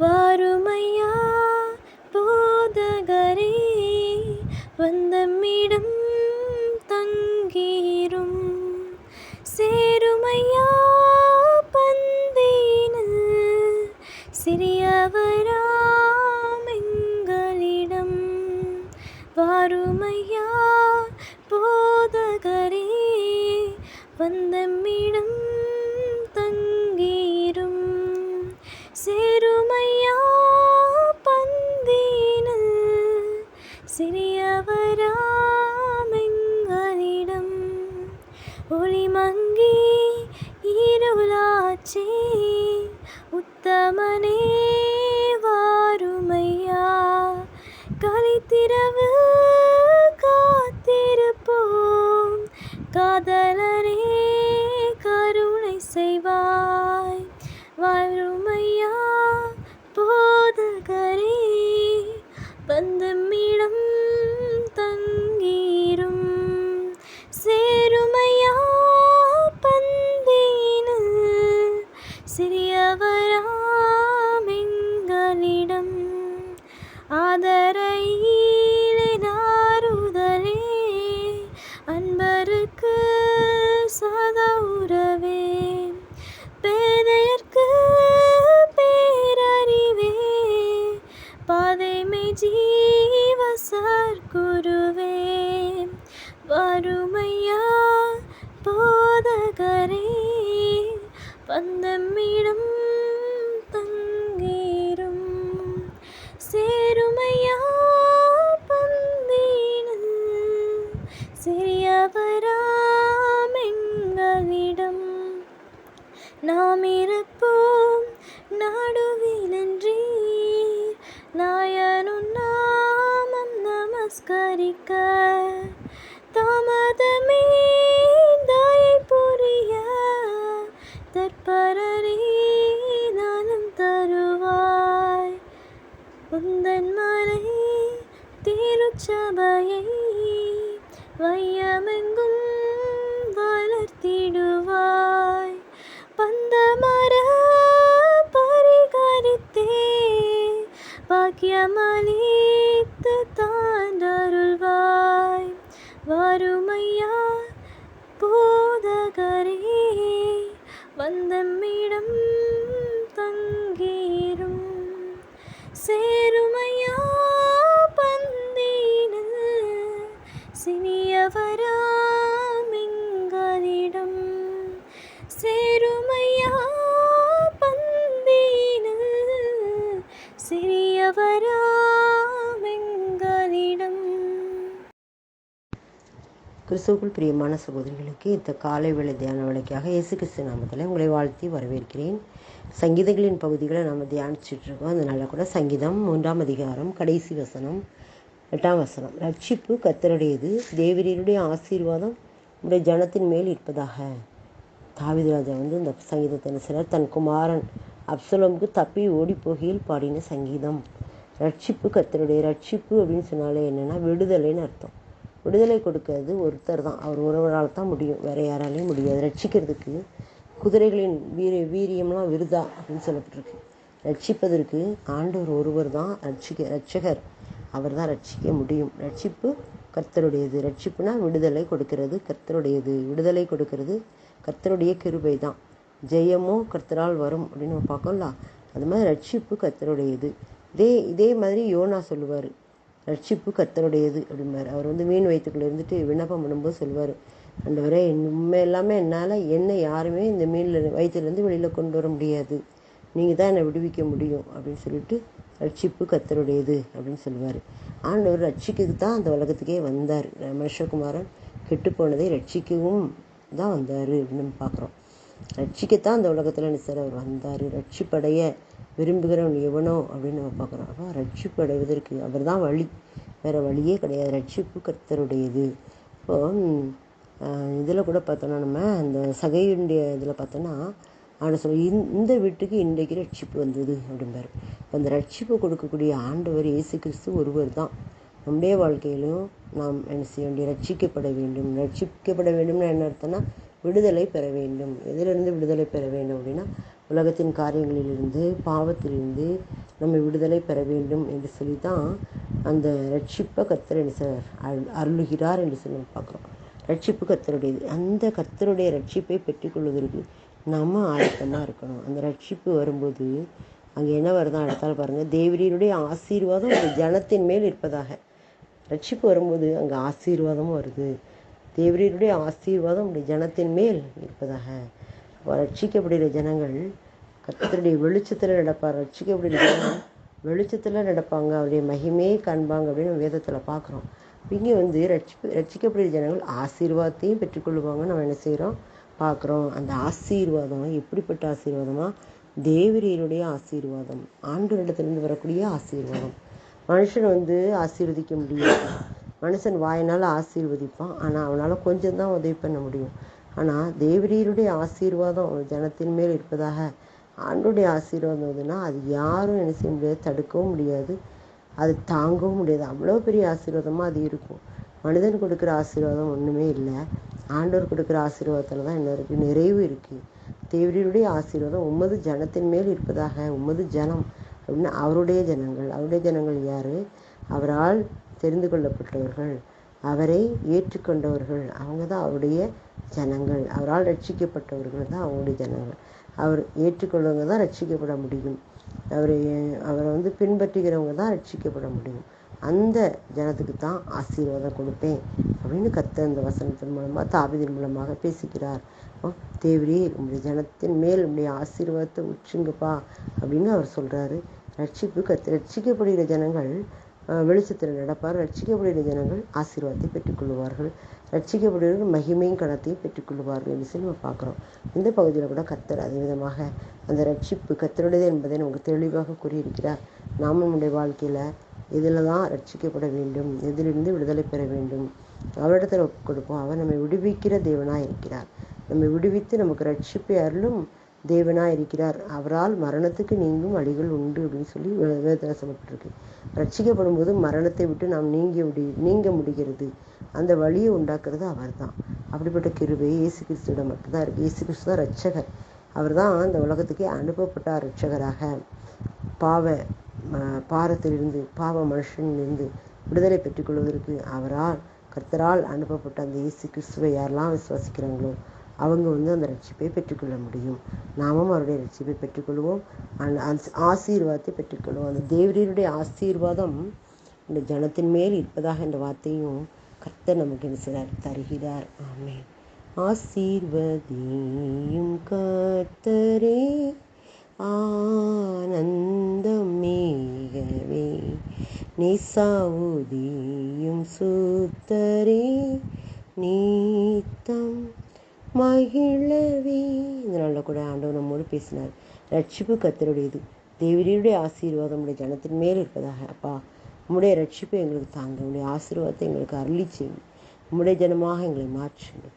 வாருமையா போதகரே வந்தம்மிடம் தங்கீரும். சேருமையா பந்தீனில் சிறியவரா இரவு காத்திருப்போம். காதலனே கருணை செய்வாய். வாருமையா போதகரே பந்தமிடம் தங்கீரும். சேருமையா பந்தீனு. சிறியவராம் ஆதரை சர்க்குருவே வறுமையா போதகரே பந்தமிடம் தாமதமே தயை புரிய தற்பரரே நானும் தருவாய். உந்தன் மலை திருச்சபையை வையமெங்கும் வறுமையா போதகரே வந்தம்மிடம் தங்கீரும். சே கிறிஸ்துவுக்குள் பிரியமான சகோதரிகளுக்கு இந்த காலை வேலை தியான வேலைக்காக இயேசு கிறிஸ்து நாமத்தில் உங்களை வாழ்த்தி வரவேற்கிறேன். சங்கீதங்களின் பகுதிகளை நம்ம தியானிச்சுட்டு இருக்கோம் அதனால கூட சங்கீதம் மூன்றாம் அதிகாரம் கடைசி வசனம் எட்டாம் வசனம். ரட்சிப்பு கத்தருடையது தேவரீருடைய ஆசீர்வாதம் உடைய ஜனத்தின் மேல் இருப்பதாக. தாவிதராஜா வந்து இந்த சங்கீதத்தின் சிலர் தன் குமாரன் அப்சலோமுக்கு தப்பி ஓடி போகையில் பாடின சங்கீதம். ரட்சிப்பு கத்தருடைய ரட்சிப்பு அப்படின்னு சொன்னாலே என்னென்னா விடுதலைன்னு அர்த்தம். விடுதலை கொடுக்கறது ஒருத்தர் தான். அவர் ஒருவரால் தான் முடியும். வேற யாராலையும் முடியாது. ரட்சிக்கிறதுக்கு குதிரைகளின் வீர வீரியம்லாம் விருதா அப்படின்னு சொல்லப்பட்டிருக்கு. ரட்சிப்பதற்கு ஆண்டவர் ஒருவர் தான் ரட்சிக்க ரட்சகர். அவர் தான் ரட்சிக்க முடியும். ரட்சிப்பு கர்த்தருடையது. ரட்சிப்புனா விடுதலை கொடுக்கிறது கர்த்தருடையது. விடுதலை கொடுக்கிறது கர்த்தருடைய கிருபை தான். ஜெயமோ கர்த்தரால் வரும் அப்படின்னு நம்ம பார்க்கோம்ல? அது மாதிரி ரட்சிப்பு கர்த்தருடையது. இதே இதே மாதிரி யோனா சொல்லுவார். ரட்சிப்பு கத்தருடையது அப்படிம்பார். அவர் வந்து மீன் வயிற்றுக்குள்ள இருந்துட்டு விண்ணப்பம் பண்ணும்போது சொல்வார் ஆண்டவரே உண்மை எல்லாமே என்னால் என்னை யாருமே இந்த மீனில் வயிற்றுலேருந்து வெளியில் கொண்டு வர முடியாது. நீங்கள் தான் என்னை விடுவிக்க முடியும் அப்படின்னு சொல்லிட்டு ரட்சிப்பு கத்தருடையது அப்படின்னு சொல்லுவார். ஆண்டவர் ரட்சிக்கு தான் அந்த உலகத்துக்கே வந்தார். மனுஷகுமாரன் கெட்டு போனதை ரட்சிக்கவும் தான் வந்தார் அப்படின்னு பார்க்குறோம். ரட்சிக்கத்தான் அந்த உலகத்தில் நிச்சயம் அவர் வந்தார். ரட்சிப்படைய விரும்புகிறவன் எவனோ அப்படின்னு நம்ம பார்க்குறோம். அப்போ ரட்சிப்பு அடைவதற்கு அவர் தான் வழி. வேறு வழியே கிடையாது. ரட்சிப்பு கர்த்தருடையது. இப்போ இதில் கூட பார்த்தோன்னா நம்ம அந்த சகையுடைய இதில் பார்த்தோன்னா அவனை சொல்ல இந்த வீட்டுக்கு இன்றைக்கு ரட்சிப்பு வந்தது அப்படிம்பாரு இப்போ அந்த ரட்சிப்பு கொடுக்கக்கூடிய ஆண்டவர் இயேசு கிறிஸ்து ஒருவர் தான். நம்முடைய வாழ்க்கையிலும் நாம் என்ன செய்ய வேண்டிய ரட்சிக்கப்பட வேண்டும். ரட்சிக்கப்பட வேண்டும்னு என்ன அர்த்தம்னா விடுதலை பெற வேண்டும். எதிலிருந்து விடுதலை பெற வேண்டும் அப்படின்னா உலகத்தின் காரியங்களிலிருந்து பாவத்திலிருந்து நம்ம விடுதலை பெற வேண்டும் என்று சொல்லி தான் அந்த ரட்சிப்பை கர்த்தர் என்ன அருள் அருளுகிறார் என்று சொல்லி நம்ம பார்க்குறோம். ரட்சிப்பு கர்த்தருடையது. அந்த கர்த்தருடைய ரட்சிப்பை பெற்றுக்கொள்வதற்கு நம்ம ஆயத்தமாக இருக்கணும். அந்த ரட்சிப்பு வரும்போது அங்கே என்ன வருதான் அடுத்தால் பாருங்கள் தேவரீருடைய ஆசீர்வாதம் ஒரு ஜனத்தின் மேல் இருப்பதாக. ரட்சிப்பு வரும்போது அங்கே ஆசீர்வாதமும் வருது. தேவரீருடைய ஆசீர்வாதம் உடைய ஜனத்தின் மேல் இருப்பதாக. ரட்சிக்கப்படுகிற ஜனங்கள் கத்தருடைய வெளிச்சத்தில் நடப்பார். ரட்சிக்கப்படுகிற ஜனங்கள் வெளிச்சத்தில் நடப்பாங்க. அவருடைய மகிமையை காண்பாங்க அப்படின்னு வேதத்தில் பார்க்குறோம். இங்கே வந்து ரட்சிப்பு ரட்சிக்கப்படுகிற ஜனங்கள் ஆசீர்வாதத்தையும் பெற்றுக்கொள்வாங்க. நம்ம என்ன செய்கிறோம் பார்க்குறோம். அந்த ஆசீர்வாதம் எப்படிப்பட்ட ஆசீர்வாதமாக தேவரீருடைய ஆசீர்வாதம். ஆண்டு இடத்துலேருந்து வரக்கூடிய ஆசீர்வாதம். மனுஷன் வந்து ஆசீர்வதிக்க முடியாது மனுஷன் வாயினால் ஆசீர்வதிப்பான். ஆனால் அவனால் கொஞ்சம் தான் உதவி பண்ண முடியும். ஆனால் தேவரீருடைய ஆசீர்வாதம் ஜனத்தின் மேல் இருப்பதாக ஆண்டுடைய ஆசீர்வாதம் எதுனா அது யாரும் என்ன செய்ய முடியாது தடுக்கவும் முடியாது. அது தாங்கவும் முடியாது. அவ்வளோ பெரிய ஆசீர்வாதமாக அது இருக்கும். மனிதன் கொடுக்குற ஆசீர்வாதம் ஒன்றுமே இல்லை. ஆண்டவர் கொடுக்குற ஆசீர்வாதத்தில் தான் என்ன இருக்குது நிறைவு இருக்குது தேவரீருடைய ஆசீர்வாதம் உமது ஜனத்தின் மேல் இருப்பதாக உமது ஜனம் அப்படின்னு அவருடைய ஜனங்கள். அவருடைய ஜனங்கள் யார்? அவரால் தெரிந்து கொள்ளப்பட்டவர்கள் அவரை ஏற்றுக்கொண்டவர்கள். அவங்க தான் அவருடைய ஜனங்கள். அவரால் ரட்சிக்கப்பட்டவர்கள் தான் அவங்களுடைய ஜனங்கள். அவர் ஏற்றுக்கொள்ளவங்க தான் ரட்சிக்கப்பட முடியும். அவரை அவரை வந்து பின்பற்றுகிறவங்க தான் ரட்சிக்கப்பட முடியும். அந்த ஜனத்துக்கு தான் ஆசீர்வாதம் கொடுப்பேன் அப்படின்னு கத்த அந்த வசனத்தின் மூலமாக தாவிதின் மூலமாக பேசிக்கிறார் தேவரே உங்களுடைய ஜனத்தின் மேல் உங்களுடைய ஆசீர்வாதத்தை உச்சுங்கப்பா அப்படின்னு அவர் சொல்கிறாரு ரட்சிப்பு கத் ரட்சிக்கப்படுகிற ஜனங்கள் வெளிச்சத்தில் நடப்பார். ரட்சிக்கப்படுகிற ஜனங்கள் ஆசீர்வாதத்தை பெற்றுக்கொள்வார்கள். ரட்சிக்கப்படுகிறவர்கள் மகிமையும் கணத்தையும் பெற்றுக்கொள்வார்கள் என்று சொல்லி நம்ம பார்க்குறோம். இந்த பகுதியில் கூட கத்தர் அதே விதமாக அந்த ரட்சிப்பு கத்தருடையது என்பதை நமக்கு தெளிவாக கூறியிருக்கிறார். நாம் நம்முடைய வாழ்க்கையில் இதில் தான் ரட்சிக்கப்பட வேண்டும் எதிலிருந்து விடுதலை பெற வேண்டும் அவரிடத்தில் ஒப்பு கொடுப்போம். அவர் நம்மை விடுவிக்கிற தேவனாக இருக்கிறார். நம்மை விடுவித்து நமக்கு ரட்சிப்பை அருளும் தேவனாக இருக்கிறார் அவரால் மரணத்துக்கு நீங்கும் வழிகள் உண்டு அப்படின்னு சொல்லி வேதத்தில் சொல்லப்பட்டிருக்கு. ரட்சிக்கப்படும் போது மரணத்தை விட்டு நாம் நீங்க முடி நீங்க முடிகிறது. அந்த வழியை உண்டாக்குறது அவர் தான் அப்படிப்பட்ட கிருபை இயேசு கிறிஸ்துவிடம் மட்டும்தான் இருக்குது இயேசு கிறிஸ்து தான் ரட்சகர் அவர் தான் அந்த உலகத்துக்கே அனுப்பப்பட்டார் ரட்சகராக பாவ பாரத்திலிருந்து பாவ மனுஷனிலிருந்து விடுதலை பெற்றுக்கொள்வதற்கு அவரால் கர்த்தரால் அனுப்பப்பட்ட அந்த இயேசு கிறிஸ்துவை யாரெல்லாம் விசுவாசிக்கிறாங்களோ அவங்க வந்து அந்த ரட்சிப்பை பெற்றுக்கொள்ள முடியும். நாமும் அவருடைய ரட்சிப்பை பெற்றுக்கொள்வோம். அந்த ஆசீர்வாதத்தை பெற்றுக்கொள்வோம். அந்த தேவரீருடைய ஆசீர்வாதம் இந்த ஜனத்தின் மேல் இருப்பதாக என்ற வார்த்தையும் கர்த்தர் நமக்கு என்ன செய்கிறார் தருகிறார். ஆமே ஆசீர்வதியும் கர்த்தரே ஆனந்தம் மேகவே நிசாவுதியும் சுத்தரே நீத்தம் மகிழவே. இந்த நாளில் கூட ஆண்டவர் நம்மோடு பேசினார். ரட்சிப்பு கத்தருடையது தேவரியுடைய ஆசீர்வாதம் உடைய ஜனத்தின் மேல் இருப்பதாக. அப்பா உம்முடைய ரட்சிப்பை எங்களுக்கு தாங்க. உங்களுடைய ஆசீர்வாதத்தை எங்களுக்கு அருளி செய்யுங்க உம்முடைய ஜனமாக எங்களை மாற்றுங்கள்